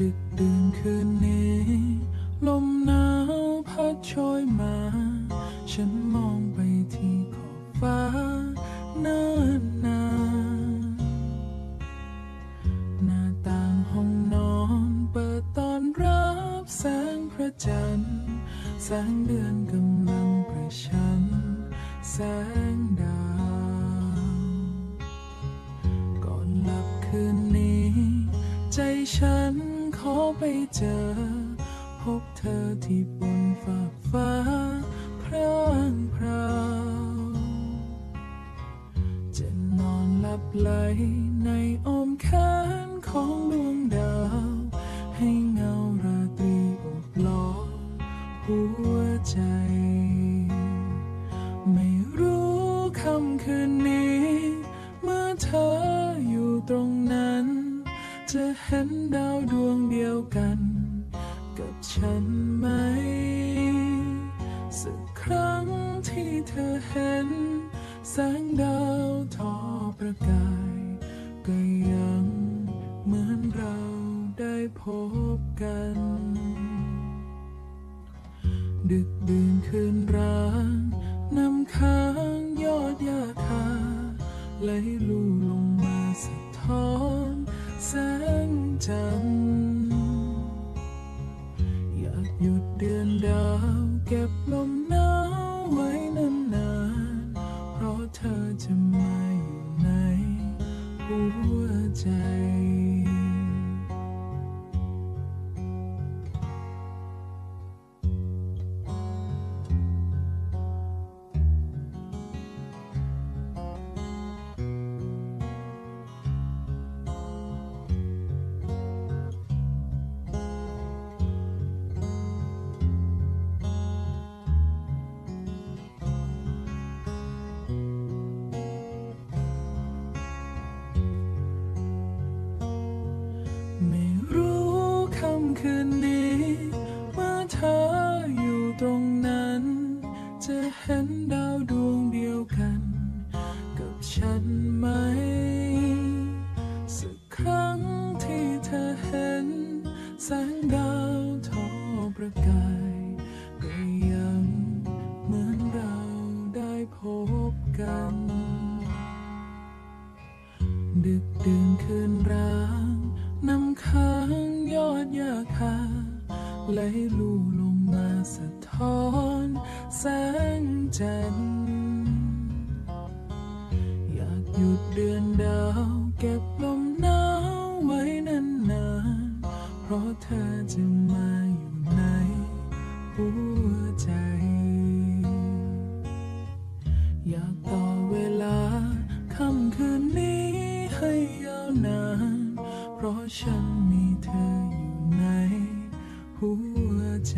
ดึกดื่นคืนนี้ ลมหนาวพัดโชยมา ฉันมองไปที่ขอบฟ้าเนิ่นนานหน้าต่างห้องนอนเปิดตอนรับแสงพระจันทร์ แสงเดือนกำลังประชัน แสงดาว ก่อนหลับคืนนี้ ใจฉัน ขอไปเจอ พบเธอที่บนฟ้ากฟ้าพร่างพราวจะนอนหลับไหลในอ้อมแขนของดวงดาว ให้เงาราตรีอบล้อมหัวใจ ฉันไหม สักครั้งที่เธอเห็น แสงดาวทอประกาย ก็ยังเหมือนเราได้พบกัน ดึกดื่นคืนร้าง น้ำค้างยอดยาคาไหลลู หยุดเดือนดาวเก็บลมหนาวไว้นานๆเพราะเธอจะมาอยู่ในหัวใจ คืนนี้ เมื่อเธออยู่ตรงนั้น จะเห็นดาวดวงเดียวกัน กับฉันไหม สักครั้งที่เธอเห็น แสงดาวทอประกายก็ยังเหมือนเราได้พบกัน ดึกดื่นคืนร้าง น้ำค้างยอดยาคาไหลลู่ลงมาสะท้อนแสงจันทร์อยากหยุดเดือนดาวเก็บลมหนาวไว้นานๆเพราะเธอจะมาอยู่ในหัวใจ อยากต่อเวลาค่ำคืนนี้ ราะฉันมีเธออยู่ในหัวใจ